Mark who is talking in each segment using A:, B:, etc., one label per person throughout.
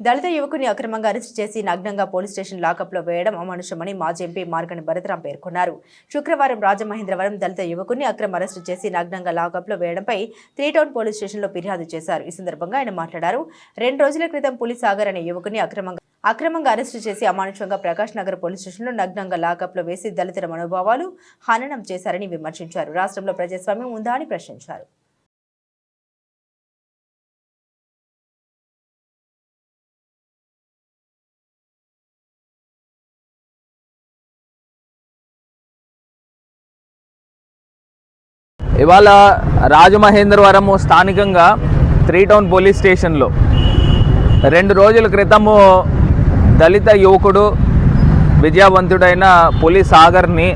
A: దళిత యువకుని అక్రమంగా అరెస్టు చేసి నగ్నంగా పోలీస్ స్టేషన్ లాకప్లో వేయడం అమానుషమని మాజీ ఎంపీ మార్గని భరతరాం పేర్కొన్నారు. శుక్రవారం రాజమహేంద్రవరం దళిత యువకుని అక్రమ అరెస్టు చేసి నగ్నంగా లాకప్లో వేయడంపై త్రీ టౌన్ పోలీస్ స్టేషన్లో ఫిర్యాదు చేశారు. ఈ సందర్భంగా ఆయన మాట్లాడారు. రెండు రోజుల క్రితం పులిసాగర్ అనే యువకుని అక్రమంగా అక్రమంగా అరెస్టు చేసి అమానుషంగా ప్రకాష్ నగర్ పోలీస్ స్టేషన్లో నగ్నంగా లాకప్లో వేసి దళితుల మనోభావాలు హననం చేశారని విమర్శించారు. రాష్ట్రంలో ప్రజాస్వామ్యం ఉందా అని ప్రశ్నించారు.
B: ఇవాళ రాజమహేంద్రవరం స్థానికంగా త్రీ టౌన్ పోలీస్ స్టేషన్లో. రెండు రోజుల క్రితము దళిత యువకుడు విజయవంతుడైన పులి సాగర్ని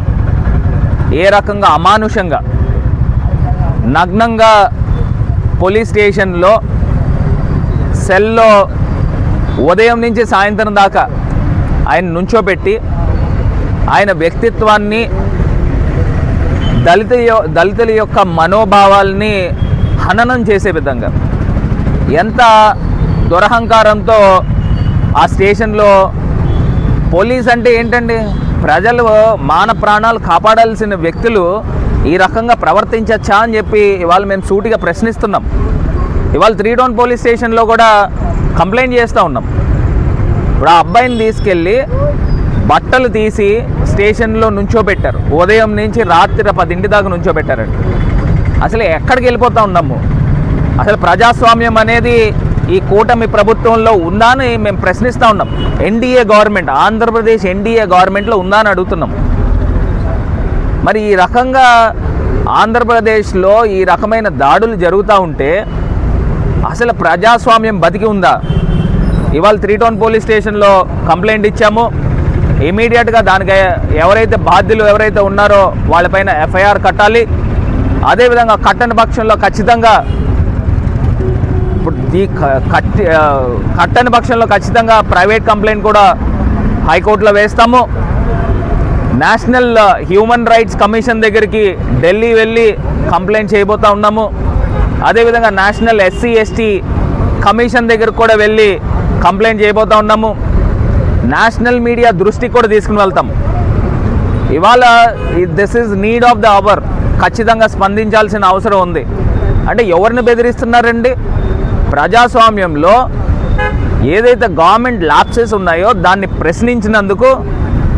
B: ఏ రకంగా అమానుషంగా నగ్నంగా పోలీస్ స్టేషన్లో సెల్లో ఉదయం నుంచి సాయంత్రం దాకా ఆయన నుంచోబెట్టి ఆయన వ్యక్తిత్వాన్ని దళిత దళితుల యొక్క మనోభావాల్ని హననం చేసే విధంగా. ఎంత దురహంకారంతో ఆ స్టేషన్లో పోలీస్ అంటే ఏంటండి? ప్రజలు మాన ప్రాణాలు కాపాడాల్సిన వ్యక్తులు ఈ రకంగా ప్రవర్తించచ్చా అని చెప్పి ఇవాళ మేము సూటిగా ప్రశ్నిస్తున్నాం. ఇవాళ త్రీ టౌన్ పోలీస్ స్టేషన్లో కూడా కంప్లైంట్ చేస్తూ ఉన్నాం. ఇప్పుడు ఆ అబ్బాయిని తీసుకెళ్ళి బట్టలు తీసి స్టేషన్లో నుంచోబెట్టారు. ఉదయం నుంచి రాత్రి పదింటి దాకా నుంచోబెట్టారండి. అసలు ఎక్కడికి వెళ్ళిపోతా ఉన్నాము అసలు ప్రజాస్వామ్యం అనేది ఈ కూటమి ప్రభుత్వంలో ఉందా అని మేము ప్రశ్నిస్తూ ఉన్నాం. ఎన్డీఏ గవర్నమెంట్ ఆంధ్రప్రదేశ్ ఎన్డీఏ గవర్నమెంట్లో ఉందా అని అడుగుతున్నాం. మరి ఈ రకంగా ఆంధ్రప్రదేశ్లో ఈ రకమైన దాడులు జరుగుతూ ఉంటే అసలు ప్రజాస్వామ్యం బతికి ఉందా? ఇవాళ త్రీ టౌన్ పోలీస్ స్టేషన్లో కంప్లైంట్ ఇచ్చాము. ఇమీడియట్గా దానికి ఎవరైతే బాధ్యులు ఎవరైతే ఉన్నారో వాళ్ళపైన ఎఫ్ఐఆర్ కట్టాలి. అదేవిధంగా కట్టని పక్షంలో ఖచ్చితంగా ఇప్పుడు ఈ కట్టి కట్టని పక్షంలో ఖచ్చితంగా ప్రైవేట్ కంప్లైంట్ కూడా హైకోర్టులో వేస్తాము. నేషనల్ హ్యూమన్ రైట్స్ కమిషన్ దగ్గరికి ఢిల్లీ వెళ్ళి కంప్లైంట్ చేయబోతా ఉన్నాము. అదేవిధంగా నేషనల్ ఎస్సీ ఎస్టీ కమిషన్ దగ్గరకు కూడా వెళ్ళి కంప్లైంట్ చేయబోతా ఉన్నాము. నేషనల్ మీడియా దృష్టికి కూడా తీసుకుని వెళ్తాం. ఇవాళ this is need of the hour ఖచ్చితంగా స్పందించాల్సిన అవసరం ఉంది. అంటే ఎవరిని బెదిరిస్తున్నారండి? ప్రజాస్వామ్యంలో ఏదైతే గవర్నమెంట్ లాప్సెస్ ఉన్నాయో దాన్ని ప్రశ్నించినందుకు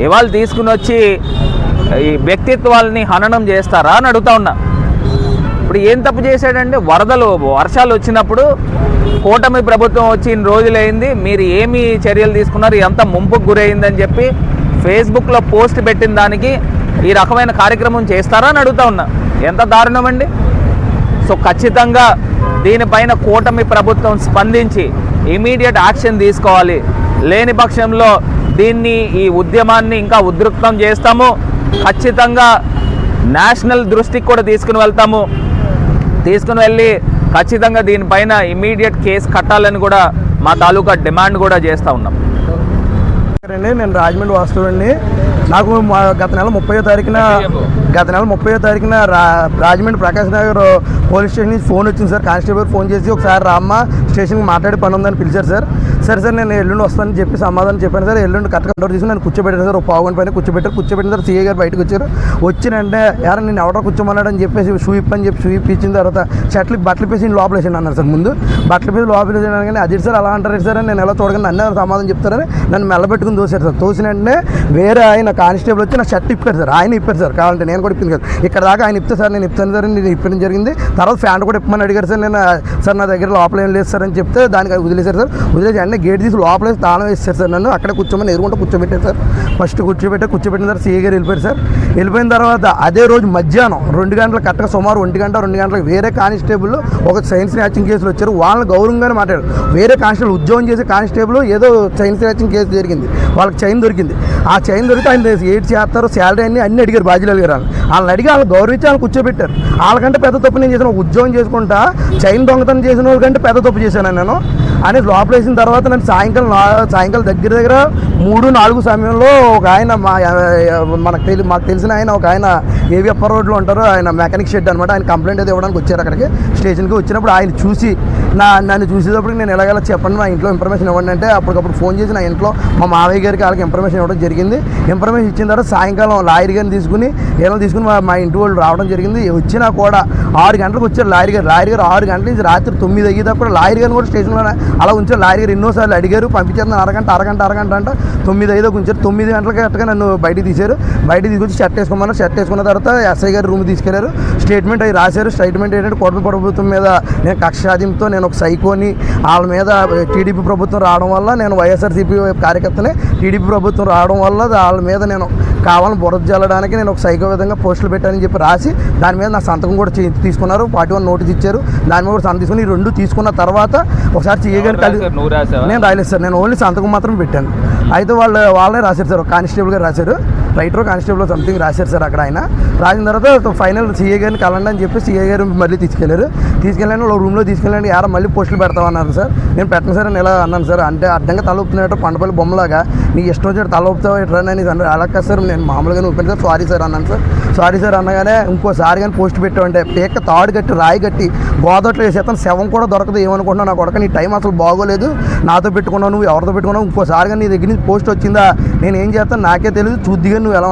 B: ఇవాళ తీసుకుని వచ్చి ఈ వ్యక్తిత్వాలని హననం చేస్తారా అని అడుగుతా ఉన్నా. ఇప్పుడు ఏం తప్పు చేశాడంటే వరదలు వర్షాలు వచ్చినప్పుడు కూటమి ప్రభుత్వం వచ్చి ఇన్ని రోజులైంది. మీరు ఏమి చర్యలు తీసుకున్నారు? ఎంత ముంపుకు గురైందని చెప్పి ఫేస్బుక్లో పోస్ట్ పెట్టిన దానికి ఈ రకమైన కార్యక్రమం చేస్తారా అని అడుగుతా ఉన్నా. ఎంత దారుణం అండి? సో ఖచ్చితంగా దీనిపైన కూటమి ప్రభుత్వం స్పందించి ఇమీడియట్ యాక్షన్ తీసుకోవాలి. లేని పక్షంలో దీన్ని ఈ ఉద్యమాన్ని ఇంకా ఉద్రిక్తం చేస్తాము. ఖచ్చితంగా నేషనల్ దృష్టికి కూడా తీసుకుని వెళ్తాము. తీసుకుని వెళ్ళి ఖచ్చితంగా దీనిపైన ఇమీడియట్ కేసు కట్టాలని కూడా మా తాలూకా డిమాండ్ కూడా చేస్తూ ఉన్నాం.
C: అండి నేను రాజమండ్రి వాస్తువుని నాకు మా గత నెల ముప్పై తారీఖున గత నెల ముప్పై తారీఖున రా రాజమండ్రి ప్రకాశ్ నగర్ పోలీస్ స్టేషన్ నుంచి ఫోన్ వచ్చింది సార్. కానిస్టేబుల్ ఫోన్ చేసి ఒకసారి రామ్మ స్టేషన్కి మాట్లాడే పని ఉందని పిలిచారు సార్. సరే సార్ నేను ఎల్లుండి వస్తానని చెప్పి సమాధానం చెప్పాను సార్. ఎల్లుండి కరెక్ట్ కంట్రోల్ తీసుకుని నేను కూర్చోబెట్టాను సార్. ఒక పావు గంట పైన కూర్చోబెట్టారు. కూర్చోబెట్టిన సార్ సీఏ గారు బయటకు వచ్చారు. వచ్చినంటే ఎవరు నేను ఎవడో కూర్చోమన్నాడని చెప్పేసి షూ ఇప్ అని చెప్పి షూ ఇచ్చిన తర్వాత షర్ట్లు బట్టలు పేసి లోపల వేసాను అన్నారు సార్ ముందు. బట్టలు పేసి లోపల వేసాను కానీ అది సార్ అలా అంటారు సార్ నేను ఎలా చూడగానే అన్నీ సమాధానం చెప్తారని నన్ను మెల్లబెట్టుకుని దోశారు సార్. తోసినంటే వేరే ఆయన కానిస్టేబుల్ వచ్చి నా షర్ట్ ఇప్పారు సార్. ఆయన ఇప్పారు సార్. కావాలంటే నేను కూడా ఇప్పింది కదా. ఇక్కడ దాకా ఆయన ఇప్తే సార్ నేను ఇప్పాను సార్ నేను ఇప్పడం జరిగింది. తర్వాత ఫ్యాన్ కూడా ఇప్పమని అడిగారు సార్. నేను సార్ నా దగ్గర లోపల ఏం లేదు సార్ అని చెప్తే దానికి వదిలేశారు సార్. వదిలేసి వెంటనే గేట్ తీసి లోపల వేసి తాళం వేస్తారు సార్ నన్ను. అక్కడే కూర్చోమని ఎదురుకుంటూ కూర్చోబెట్టారు సార్. ఫస్ట్ కూర్చోబెట్టే కూర్చోబెట్టిన తర్వాత సీఏ గారు వెళ్ళిపోయారు సార్. వెళ్ళిపోయిన తర్వాత అదే రోజు మధ్యాహ్నం రెండు గంటల కరెక్ట్గా సుమారు ఒంటి గంట రెండు గంటలకు వేరే కానిస్టేబుల్ ఒక సైన్స్ న్యాచింగ్ కేసులు వచ్చారు. వాళ్ళని గౌరవంగానే మాట్లాడారు. వేరే కానిస్టేబుల్ ఉద్యోగం చేసే కానిస్టేబుల్ ఏదో సైన్స్ న్యాచింగ్ కేసు జరిగింది. వాళ్ళకి చైన్ దొరికింది. ఆ చైన్ దొరికితే ఆయన ఏడ్ చేస్తారు? శాలరీ అన్ని అన్ని అడిగారు బాధ్యులు గారు. వాళ్ళు వాళ్ళని అడిగి వాళ్ళని గౌరవించి వాళ్ళు కూర్చోబెట్టారు. వాళ్ళకంటే పెద్ద తప్పు నేను చేసిన ఉద్యోగం చేసుకుంటా చైన్ దొంగతనం చేసిన వాళ్ళకంటే పెద్ద తప్పు చేశాను నేను. అని లోపలేసిన తర్వాత నన్ను సాయంకాలం నా- సాయంకాలం దగ్గర దగ్గర మూడు నాలుగు సమయంలో ఒక ఆయన మా మనకు తెలి మాకు తెలిసిన ఆయన ఒక ఆయన ఏవి అప్పర్ రోడ్లో ఉంటారు ఆయన మెకానిక్ షెడ్ అనమాట ఆయన కంప్లైంట్ అయితే ఇవ్వడానికి వచ్చారు అక్కడికి. స్టేషన్కి వచ్చినప్పుడు ఆయన చూసి నా నన్ను చూసేటప్పుడు నేను ఎలాగలా చెప్పండి మా ఇంట్లో ఇన్ఫర్మేషన్ ఇవ్వండి అంటే అప్పటికప్పుడు ఫోన్ చేసి నా ఇంట్లో మా మావయ్య గారికి వాళ్ళకి ఇన్ఫర్మేషన్ ఇవ్వడం జరిగింది. ఇన్ఫర్మేషన్ ఇచ్చిన తర్వాత సాయంకాలం లాయర్ గారిని తీసుకుని ఏమైనా తీసుకుని మా మా ఇంటి వాళ్ళు రావడం జరిగింది. వచ్చినా కూడా ఆరు గంటలకు వచ్చారు లాయర్ గారు. లాయర్ గారు ఆరు గంటల నుంచి రాత్రి తొమ్మిది అయ్యేటప్పుడు లాయర్ గారిని కూడా స్టేషన్లో అలా ఉంచారు. లాయర్ గారు ఎన్నోసార్లు అడిగారు పంపించేస్తున్నారు అరగంట అరగంట అరగంట అంట. తొమ్మిది ఐదో ఉంచారు. తొమ్మిది గంటలకి అట్టగా నన్ను బయటికి తీశారు. బయటికి తీసుకొచ్చి షర్ట్ వేసుకోమన్నారు షర్ట్ వేసుకున్న తర్వాత ఎస్ఐ గారు రూమ్ తీసుకెళ్ళారు. స్టేట్మెంట్ అవి రాశారు. స్టేట్మెంట్ ఏంటంటే కోట ప్రభుత్వం మీద నేను కక్ష సాధింపుతో నేను ఒక సైకోని వాళ్ళ మీద టీడీపీ ప్రభుత్వం రావడం వల్ల నేను వైఎస్ఆర్సీపీ కార్యకర్తని టీడీపీ ప్రభుత్వం రావడం వల్ల వాళ్ళ మీద నేను కావాలని బురద జల్లడానికి నేను ఒక సైకో విధంగా పోస్టులు పెట్టానని చెప్పి రాసి దాని మీద నా సంతకం కూడా చే- తీసుకున్నారు. పార్టీ వన్ నోటీస్ ఇచ్చారు. దాని మీద కూడా సంతకం తీసుకుని ఈ రెండు తీసుకున్న తర్వాత ఒకసారి చేయగానే కలిసి? నేను రాయలేదు సార్. నేను ఓన్లీ సంతకం మాత్రం పెట్టాను. అయితే వాళ్ళు వాళ్ళే రాశారు సార్. కానిస్టేబుల్ గారు రాశారు. రైటర్ కానిస్టేబుల్ సంథింగ్ రాశారు సార్ అక్కడ ఆయన. రాసిన తర్వాత ఫైనల్ సీఏ గారిని కలండి అని చెప్పి సీఏ గారు మళ్ళీ తీసుకెళ్ళారు. తీసుకెళ్ళాను రూమ్లో తీసుకెళ్ళండి యారా మళ్ళీ పోస్టులు పెడతామన్నారు సార్. నేను పెట్టను సార్ అని ఎలా అన్నాను సార్. అంటే అడ్డంగా తలొప్పుతున్నట్టు పండపల్లి బొమ్మలాగా నీ ఇష్టం వచ్చినట్టు తల ఊపుతావు ఎట్లా అని అన్నారు అలా కాదు సార్. నేను మామూలుగానే ఊపాను సార్. సారీ సార్ అన్నాను సార్. సారీ సార్ అనగానే ఇంకోసారి కానీ పోస్ట్ పెట్టామంటే పేక తాడు కట్టి రాయి కట్టి గోదట్లో వేసేస్తాను శవం కూడా దొరకదు. ఏమనుకుంటున్నావు? నా కొడక నీ టైం అసలు బాగోలేదు. నాతో పెట్టుకున్నావు నువ్వు ఎవరితో పెట్టుకున్నావు? ఇంకోసారి కానీ నీ దగ్గర నుంచి పోస్ట్ వచ్చిందా? నేను ఏం చేస్తాను? నాకే తెలియదు చూద్దిగా నువ్వు ఎలా